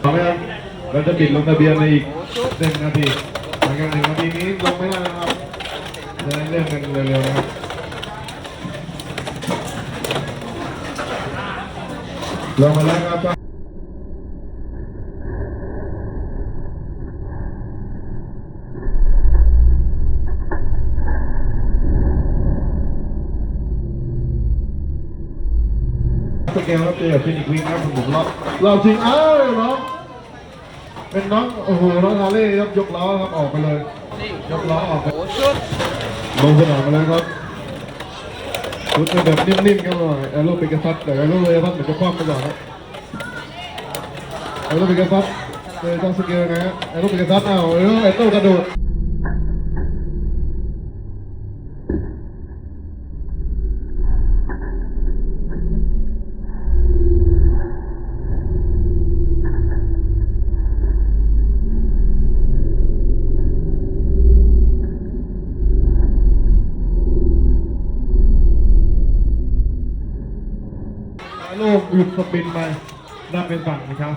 เอาไหมครับเราจะปิดลงทะเบียนในอีกหนึ่งนาทีหลังจากหนึ่งนาทีนี้ลงไม่ได้นะครับจะได้เล่นกันเร็วๆนะครับลงมาแล้วครับ สเกลครับเจอกับฟินิกวิงครับผมรอบรอบชิงเอ้าวน้องเป็นน้องโอ้โหน้องฮาร์เลย์ครับยกล้อครับออกไปเลยยกล้อออกไปลงสนามมาแล้วครับชุดเป็นแบบนิ่มๆกันหน่อยแอโรปิกซัสแต่แอโรปิกซัสเหมือนจะคว่ำไปก่อนครับแอโรปิกซัสเจอต้องสเกลนะฮะแอโรปิกซัสเอาเออไอโต้กระโดด โลกหยุดสปินไปด้านเป็นฝั่งนะครับ